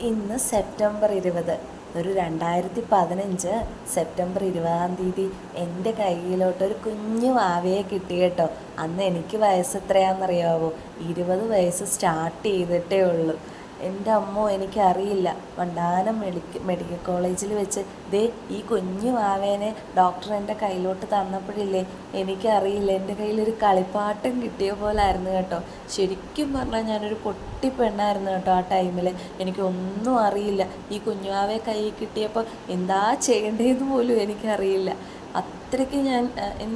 ഇന്ന് സെപ്റ്റംബർ ഇരുപത് ഒരു രണ്ടായിരത്തി പതിനഞ്ച് സെപ്റ്റംബർ ഇരുപതാം തീയതി. എന്റെ കയ്യിലോട്ട് ഒരു കുഞ്ഞു വാവയെ കിട്ടി കേട്ടോ. അന്ന് എനിക്ക് വയസ്സ് എത്രയാണെന്നറിയാവോ? ഇരുപത് വയസ്സ് സ്റ്റാർട്ട് ചെയ്തിട്ടേ ഉള്ളൂ. എന്റെ അമ്മോ എനിക്കറിയില്ല. വണ്ടാനം മെഡിക്ക മെഡിക്കൽ കോളേജിൽ വെച്ച് ദേ ഈ കുഞ്ഞു വാവേനെ ഡോക്ടർ എന്റെ കയ്യിലോട്ട് തന്നപ്പോഴില്ലേ എനിക്കറിയില്ല. എന്റെ കയ്യിലൊരു കളിപ്പാട്ടം കിട്ടിയ പോലെ ആയിരുന്നു കേട്ടോ. ശരിക്കും പറഞ്ഞാൽ ഞാനൊരു പൊട്ടി പെണ്ണായിരുന്നു കേട്ടോ ആ ടൈമിൽ എനിക്കൊന്നും അറിയില്ല. ഈ കുഞ്ഞുവാവെ കയ്യിൽ കിട്ടിയപ്പോൾ എന്താ ചെയ്യേണ്ടതെന്ന് പോലും എനിക്കറിയില്ല. അത്രയ്ക്ക് ഞാൻ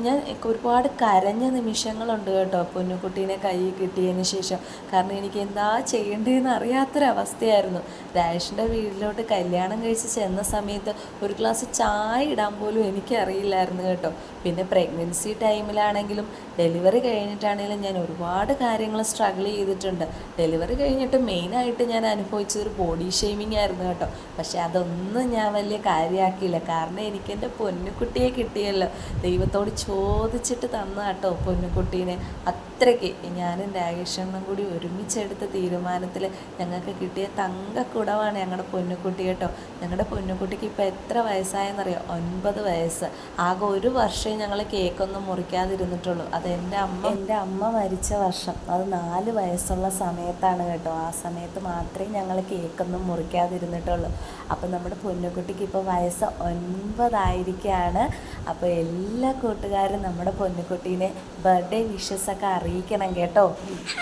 ഞാൻ ഒരുപാട് കരഞ്ഞ നിമിഷങ്ങളുണ്ട് കേട്ടോ പൊന്നുകുട്ടീനെ കൈ കിട്ടിയതിന് ശേഷം. കാരണം എനിക്ക് എന്താ ചെയ്യേണ്ടതെന്ന് അറിയാത്തൊരവസ്ഥയായിരുന്നു. രാജേഷിന്റെ വീട്ടിലോട്ട് കല്യാണം കഴിച്ച് ചെന്ന സമയത്ത് ഒരു ഗ്ലാസ് ചായ ഇടാൻ പോലും എനിക്കറിയില്ലായിരുന്നു കേട്ടോ. പിന്നെ പ്രഗ്നൻസി ടൈമിലാണെങ്കിലും ഡെലിവറി കഴിഞ്ഞിട്ടാണെങ്കിലും ഞാൻ ഒരുപാട് കാര്യങ്ങൾ സ്ട്രഗിൾ ചെയ്തിട്ടുണ്ട്. ഡെലിവറി കഴിഞ്ഞിട്ട് മെയിനായിട്ട് ഞാൻ അനുഭവിച്ചതൊരു ബോഡി ഷെയ്മിങ് ആയിരുന്നു കേട്ടോ. പക്ഷേ അതൊന്നും ഞാൻ വലിയ കാര്യമാക്കിയില്ല കാരണം എനിക്ക് എന്റെ പൊന്നുകുട്ടിയെ കിട്ടിയല്ലോ. ദൈവത്തോട് ചോദിച്ചിട്ട് തന്ന കേട്ടോ പൊന്നുകുട്ടീനെ. അത്രയ്ക്ക് ഞാനും രാഗേഷണ്ണും കൂടി ഒരുമിച്ചെടുത്ത തീരുമാനത്തിൽ ഞങ്ങൾക്ക് കിട്ടിയ തങ്കക്കുടവാണ് ഞങ്ങളുടെ പൊന്നുകുട്ടി കേട്ടോ ഞങ്ങളുടെ പൊന്നുകുട്ടിക്ക് ഇപ്പോൾ എത്ര വയസ്സായെന്നറിയോ? ഒൻപത് വയസ്സ്. ആകെ ഒരു വർഷമേ ഞങ്ങൾ കേക്കൊന്നും മുറിക്കാതിരുന്നിട്ടുള്ളൂ. അത് എന്റെ അമ്മ എന്റെ അമ്മ മരിച്ച വർഷം. അത് നാല് വയസ്സുള്ള സമയത്താണ് കേട്ടോ. ആ സമയത്ത് മാത്രമേ ഞങ്ങൾ കേക്കൊന്നും മുറിക്കാതിരുന്നിട്ടുള്ളൂ. അപ്പം നമ്മുടെ പൊന്നുകുട്ടിക്ക് ഇപ്പോൾ വയസ്സ് ഒൻപതായിരിക്കുകയാണ് അപ്പോൾ എല്ലാ കൂട്ടുകാരും നമ്മുടെ പൊന്നുകുട്ടീനെ ബർത്ത്ഡേ വിഷസ് ഒക്കെ അറിയിക്കണം കേട്ടോ.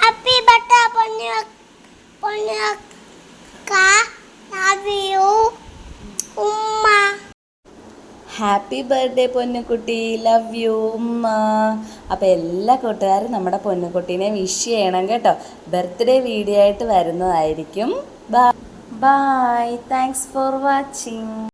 ഹാപ്പി ബർത്ത്ഡേ പൊന്നു കാ ലവ് യു ഉമ്മ. ഹാപ്പി ബർത്ത്ഡേ പൊന്നുകുട്ടി. ലവ് യു ഉമ്മ. അപ്പോൾ എല്ലാ കൂട്ടുകാരും നമ്മുടെ പൊന്നുകുട്ടീനെ വിഷ് ചെയ്യണം കേട്ടോ. ബർത്ത്ഡേ വീഡിയോ ആയിട്ട് വരുന്നതായിരിക്കും. Bye bye thanks for watching